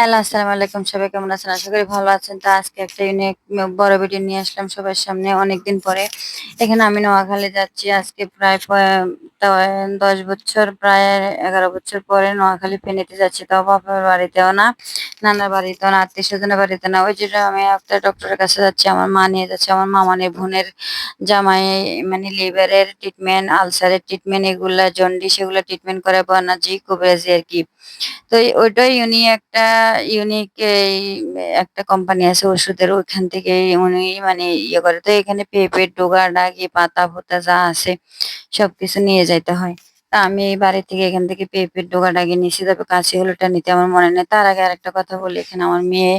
Hello, আসসালামু আলাইকুম। সবাই কেমন আছেন? আশা করি ভালো আছেন। তো আজকে একটা ইউনিক বড় ভিডিও নিয়ে আসলাম সবার সামনে অনেকদিন পরে। এখানে আমি নোয়াখালী যাচ্ছি। আজকে প্রায় দশ বছর, প্রায় এগারো বছর পরে নোয়াখালী ফেনীতে যাচ্ছি। তাও বাবার বাড়িতেও না, নানার বাড়িতেও না, আত্মীয় স্বজনের বাড়িতে না। ওই জন্য আমি একটা ডক্টরের কাছে যাচ্ছি, আমার মা নিয়ে যাচ্ছে। আমার মামানে বোনের জামাই মানে লিভারের ট্রিটমেন্ট আলসারের ট্রিটমেন্ট এগুলা জন্ডিস এগুলো ট্রিটমেন্ট করে বানাজি কুবরেজি আর কি। তো ওইটাই উনি একটা ইউনিক এই, একটা কোম্পানি আছে ওষুধের, ওইখান থেকে উনি মানে ইয়ে করে। তো এখানে পেঁপে ডোগা ডাগি পাতা ফুতা যা আছে, সবকিছু নিয়ে যাইতে হয়। তা আমি এই বাড়ি থেকে এখান থেকে পেঁপের ডোগা ডাগি নিছি তবে কাশি হলোটা নিতে আমার মনে নেই। তার আগে আরেকটা কথা বলি, এখানে আমার মেয়ে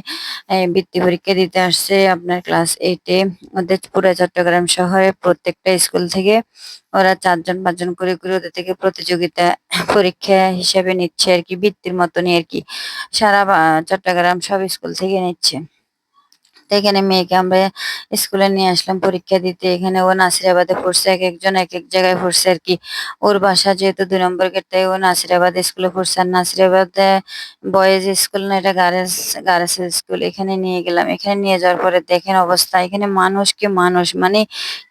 বৃত্তি পরীক্ষা দিতে আসছে আপনার ক্লাস এইটে ওদের পুরো চট্টগ্রাম শহরে প্রত্যেকটা স্কুল থেকে ওরা চারজন পাঁচজন করে করে ওদের থেকে প্রতিযোগিতা, পরীক্ষা হিসেবে নিচ্ছে আর কি, বৃত্তির মতনই আর কি। সারা চট্টগ্রাম সব স্কুল থেকে নিচ্ছে। তো এখানে মেয়েকে আমরা স্কুলে নিয়ে আসলাম পরীক্ষা দিতে। এখানে ও নাসিরাবাদে পড়ছে, এক একজন এক এক জায়গায় পড়ছে আর কি। ওর বাসা যেহেতু দুই নম্বর গেটটাই ও নাসিরাবাদ স্কুলে পড়ছে। আর নাসিরাবাদে বয়েজ স্কুল না, এটা গার্লস গার্লস স্কুল এখানে নিয়ে গেলাম। এখানে নিয়ে যাওয়ার পরে দেখেন অবস্থা। এখানে মানুষ কি মানুষ? মানে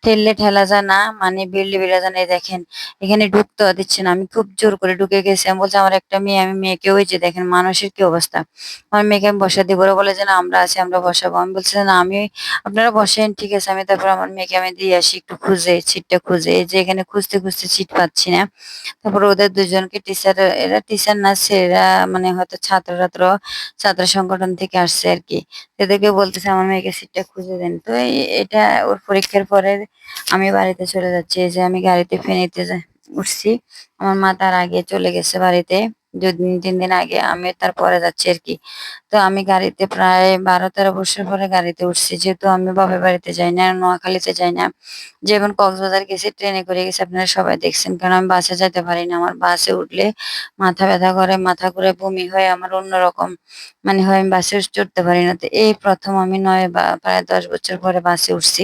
ঠেললে ঠেলা যায় না মানে বিল্লি বিলা যায় না। দেখেন, এখানে ঢুকতে দিচ্ছে না। আমি খুব জোর করে ঢুকে গেছি। আমি বলছি, আমার একটা মেয়ে, আমি মেয়েকে ওই যে দেখেন, মানুষের কি অবস্থা? আমার মেয়েকে আমি বসা দিব। বলে যে, না, আমরা আছি, আমরা বসাবো। আমি বলছি যে, না আমি আপনারা বসেন ঠিক আছে আমি তারপর আমার মেয়েকে আমি দিয়ে আসি একটু খুঁজে সিটটা খুঁজে যে এখানে খুঁজতে খুঁজতে সিট পাচ্ছি না। তারপর ওদের দুজনকে টিচার এরা টিচার না এরা মানে হয়তো ছাত্র ছাত্র ছাত্র সংগঠন থেকে আসছে আর কি। এদেরকে বলতেছে আমার মেয়েকে সিটটা খুঁজে দেন। তো এটা ওর পরীক্ষার পরে আমি বাড়িতে চলে যাচ্ছি যে আমি গাড়িতে ফেনীতে উঠছি। আমার মা তার আগে চলে গেছে বাড়িতে। দুদিন তিন দিন আগে আমি তারপরে যাচ্ছি আর কি। তো আমি গাড়িতে প্রায় বারো তেরো বছর পরে গাড়িতে উঠছি। যেহেতু আমি বাপের বাড়িতে যাই না, নোয়াখালীতে যাই না যেমন কক্সবাজার গেছি, ট্রেনে করে গেছি, আপনারা সবাই দেখছেন, কারণ আমি বাসে যেতে পারি না। আমার বাসে উঠলে মাথা ব্যথা করে, মাথা ঘুরে বমি হয়, আমার অন্যরকম মানে হয় আমি বাসে চড়তে পারি না। তো এই প্রথম আমি নয় বা প্রায় দশ বছর পরে বাসে উঠছি।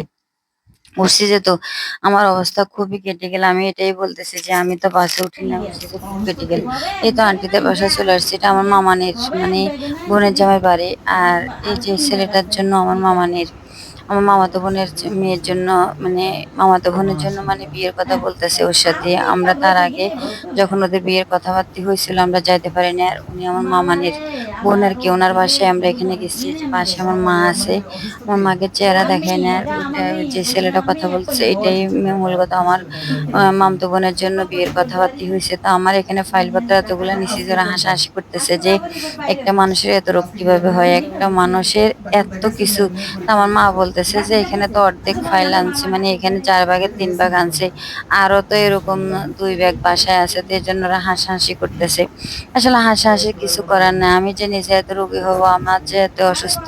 উঠছি যেত আমার অবস্থা খুবই কেটে গেল। আমি এটাই বলতেছি যে আমি তো বাসে উঠি না খুব কেটে গেল। এই তো আন্টিদের বাসায় চলে আসছি, এটা আমার মামানের মানে বোনের জামাই বাড়ি। আর এই যে ছেলেটার জন্য আমার মামানের আমার মামাতো বোনের মেয়ের জন্য মানে মামাতো বোনের জন্য মানে বিয়ের কথা বলতেছে ওর সাথে। আমরা তার আগে যখন ওদের বিয়ের কথাবার্তা হয়েছিল, আমরা যাইতে পারি না আর উনি আমার মামানের বোন আর কি, ওনার বাসায় আমরা এখানে গেছি। পাশে আমার মা আছে, আমার মাকে চেহারা দেখায় না যে ছেলেটা কথা বলছে, এটাই মূল কথা। আমার মামতো বোনের জন্য বিয়ের কথাবার্তা হয়েছে। তো আমার এখানে ফাইল পত্র এতগুলো নিচে যারা হাসাহাসি করতেছে যে একটা মানুষের এত রোগ কীভাবে হয়? একটা মানুষের এত কিছু। আমার মা বলতেছে যে এখানে তো অর্ধেক ফাইল আনছে মানে এখানে চার ভাগের তিন ভাগ আনছে। আরও তো এরকম দুই ব্যাগ বাসায় আছে, তো এই জন্য ওরা হাসাহাসি করতেছে। আসলে হাসাহাসি কিছু করার নাই। আমি যে নিজে এত রোগী হব, আমার যে এত অসুস্থ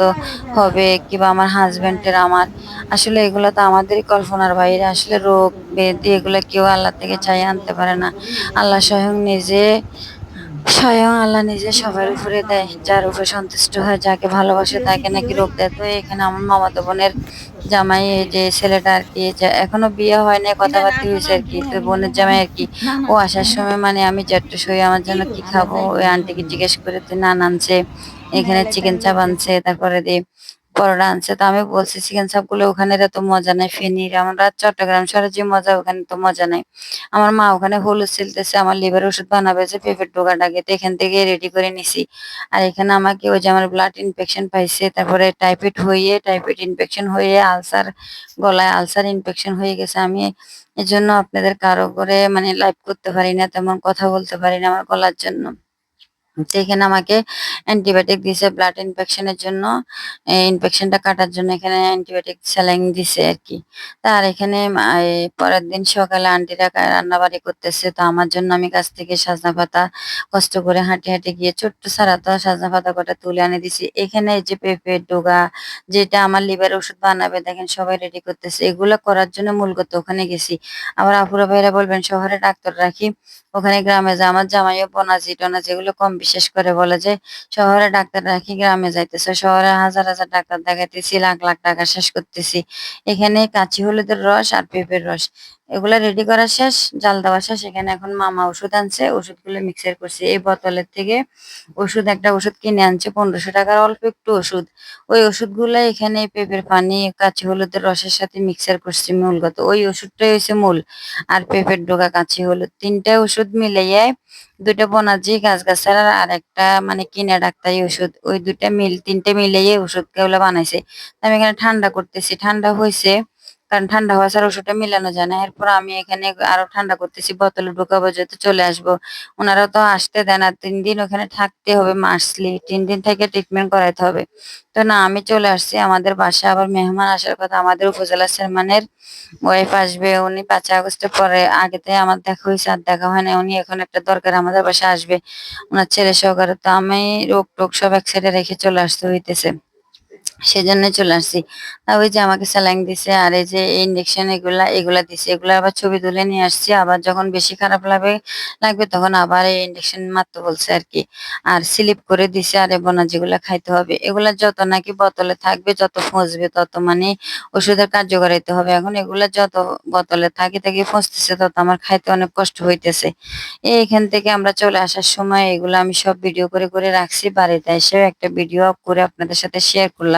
হবে, কিংবা আমার হাজবেন্ডের আমার, আসলে এগুলো তো আমাদেরই কল্পনার বাইরে। আসলে রোগ ব্যাধি এগুলো কেউ আল্লাহ থেকে চাই আনতে পারে না। আল্লাহ স্বয়ং নিজে স্বয়ং আল্লাহ নিজে সবার উপরে দেয়, যার উপরে সন্তুষ্ট হয়, যাকে ভালোবাসে তাকে নাকি রোগ দেয়। তো এখানে আমার মামাতো বোনের জামাই যে ছেলেটা আর কি এখনও বিয়ে হয় না কথাবার্তা হয়েছে আর কি, তো বোনের জামাই আর কি। ও আসার সময় মানে আমি চারটে সই আমার জন্য কি খাব? ওই আন্টিকে জিজ্ঞেস করে, তুই নান আনছে, এখানে চিকেন চাপ আনছে, তারপরে দিয়ে পরোটা আনছে, তো আমি বলছি, চিকেন চাপগুলো ওখানে এত মজা নাই ফেনীর আমরা চট্টগ্রাম শহরে যে মজা, ওখানে তো মজা নাই। আমার মা ওখানে হলুদ ছিলতেছে, আমার লিভার ওষুধ বানাবে যে পেঁপের টোকাটাকে তো এখান থেকে রেডি করে নিছি। আর এখানে আমাকে ওই যে আমার ব্লাড ইনফেকশন পাইছে, তারপরে টাইফয়েড হয়ে টাইফয়েড ইনফেকশন হয়ে আলসার গলায় আলসার ইনফেকশন হয়ে গেছে। আমি এর জন্য আপনাদের কারও করে মানে লাইভ করতে পারি না, তেমন কথা বলতে পারি না আমার গলার জন্য। তো এখানে আমাকে অ্যান্টিবায়োটিক দিছে ব্লাড ইনফেকশনের জন্য ইনফেকশনটা কাটার জন্য এখানে অ্যান্টিবায়োটিক স্যালাইন দিছে আর কি তার এখানে পরের দিন সকালে আন্টিরা রান্না বাড়ি করতেছে, তো আমার জন্য আমি কাছ থেকে সাজনা পাতা কষ্ট করে হাঁটি হাঁটি গিয়ে ছোট্ট সারা তো সাজনা পাতা কটা তুলে আনে দিছি। এখানে যে পেঁপে, ডোগা, যেটা আমার লিভার ওষুধ বানাবে, দেখেন সবাই রেডি করতেছে। এগুলো করার জন্য মূল কথা, ওখানে গেছি। আবার আপুরা ভাইরা বলবেন, শহরে ডাক্তার রাখি, ওখানে গ্রামে যা, আমার জামাইও বনাজি টনাজি এগুলো কম বিশেষ করে বলে যে, শহরে ডাক্তার রাখি গ্রামে যাইতেছে, শহরে হাজার হাজার ডাক্তার দেখাইতেছি, লাখ লাখ টাকা শেষ করতেছি। এখানে কাঁচি হলুদের রস আর পেঁপের রস। এগুলা রেডি করা শেষ, জাল দেওয়া শেষ। এখানে এখন মামা ওষুধ আনছে, ওষুধগুলো মিক্সার করছে। এই বোতলের থেকে ওষুধ, একটা ওষুধ কিনে আনছে, পনেরোশো টাকার অল্প একটু ওষুধ। ওই ওষুধগুলো এখানে পেঁপের পানি, কাঁচি হলুদের রসের সাথে মিক্সার করছি মূলগত। ওই ওষুধটাই হয়েছে মূল। আর পেঁপের ডোকা কাঁচি হলুদ, তিনটা ওষুধ মিলাইয়ে দুইটা বনাজি গাছগাছালার আর একটা মানে কিনা ডাক্তারি ওষুধ। ওই দুইটা মিল, তিনটে মিলিয়ে ওষুধগুলো বানাইছে আমি এখানে ঠান্ডা করতেছি। ঠান্ডা হয়েছে কারণ ঠান্ডা হওয়া ছাড়া ওষুধটা মিলানো যায় না। এরপর আমি এখানে আরও ঠান্ডা করতেছি, বোতলে ঢুকাবো যেহেতু চলে আসব। ওনারা তো আসতে দেয় না, তিন দিন ওখানে থাকতে হবে মাসলি, তিন দিন থেকে ট্রিটমেন্ট করাইতে হবে। তো না, আমি চলে আসছি, আমাদের বাসা আবার মেহমান আসার কথা, আমাদের উপজেলা চেয়ারম্যানের ওয়াইফ আসবে, উনি পাঁচই আগস্টের পরে আগেতে আমার দেখা হয়েছে, আর দেখা হয় না উনি এখন একটা দরকার আমাদের বাসায় আসবে ওনার ছেলে সহকারে। তো আমি রোগ টোক সব এক সাইডে রেখে চলে আসতে হইতেছে। সেজন্য চলে আসছি। ওই যে আমাকে স্যালাইন দিছে, আর এই যে ইনজেকশন এগুলা এগুলা দিছে, এগুলা আবার ছবি তুলে নিয়ে আসছি। আবার যখন বেশি খারাপ লাগবে লাগবে তখন আবার এই ইনজেকশন মারতে বলছে আর কি। আর স্লিপ করে দিছে, আর বোনা যেগুলা খাইতে হবে এগুলা যত নাকি বোতলে থাকবে, যত ফসবে তত মানে ওষুধের কার্যকারিতা হবে। এখন এগুলা যত বোতলে থাকে থাকে ফসতেছে তত আমার খাইতে অনেক কষ্ট হইতেছে। এইখান থেকে আমরা চলে আসার সময় এগুলো আমি সব ভিডিও করে করে রাখছি। বাড়িতে এসেও একটা ভিডিও করে আপনাদের সাথে শেয়ার করলাম।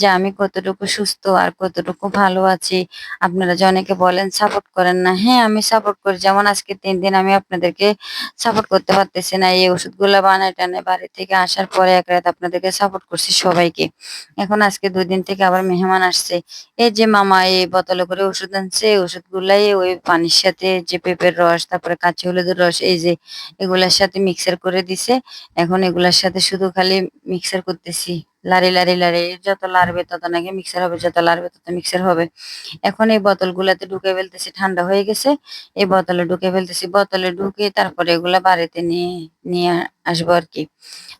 যে আমি কতটুকু সুস্থ আর কতটুকু ভালো আছি। আপনারা যে অনেকে বলেন, সাপোর্ট করেন না। হ্যাঁ আমি সাপোর্ট করি। যেমন আজকে তিন দিন আমি আপনাদেরকে সাপোর্ট করতে পারতেছি না। এই ওষুধগুলো বানায় টানে বাড়ি থেকে আসার পরে এক রাত আপনাদেরকে সাপোর্ট করছি সবাইকে। এখন আজকে দুই দিন থেকে আবার মেহমান আসছে। এই যে মামা এই বোতলে করে ওষুধ আনছে ওষুধগুলাই ওই পানির সাথে যে পেঁপের রস, তারপরে কাঁচি হলুদের রস, এই যে এগুলার সাথে মিক্সার করে দিছে। এখন এগুলার সাথে শুধু খালি মিক্সার করতেছি। লারি লারি লারি যত লাড়বে তত নাকি মিক্সার হবে, যত লাড়বে তত মিক্সার হবে। এখন এই বোতলগুলাতে ঢুকে ফেলতেছি, ঠান্ডা হয়ে গেছে। এই বোতলে ঢুকে ফেলতেছি, বোতলে ঢুকে তারপরে এগুলা বাড়িতে নিয়ে নিয়ে আসব আর কি।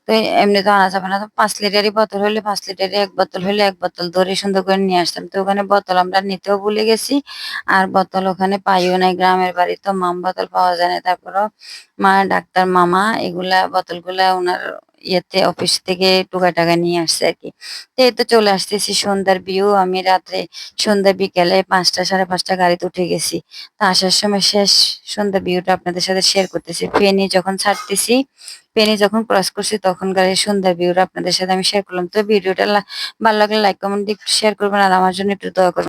তো এমনি তো আনা যাবে না পাঁচ লিটারই বোতল হলে, পাঁচ লিটারই এক বোতল হলে এক বোতল ধরে সুন্দর করে নিয়ে আসতাম। তো ওখানে বোতল আমরা নিতেও ভুলে গেছি। আর বোতল ওখানে পাইও নাই, গ্রামের বাড়ি তো মাম বোতল পাওয়া যায় না। তারপরও মা, ডাক্তার, মামা, এগুলা বোতলগুলা ওনার ইয়েতে অফিস থেকে টুকা টাকা নিয়ে আসছে আর কি। তো এই তো চলে আসতেছি সন্ধ্যার ভিউ আমি রাত্রে সন্ধ্যা বিকেলে পাঁচটা, সাড়ে পাঁচটা গাড়িতে উঠে গেছি। তো আসার সময় শেষ সন্ধ্যা ভিউটা আপনাদের সাথে শেয়ার করতেছি। ফেনি যখন ছাড়তেছি, ফেনি যখন ক্রস করছি, তখন গাড়ির সন্ধ্যা ভিউটা আপনাদের সাথে আমি শেয়ার করলাম। তো ভিডিওটা ভালো লাগলে লাইক কমেন্ট শেয়ার করবেন আর আমার জন্য একটু দয়া করবেন।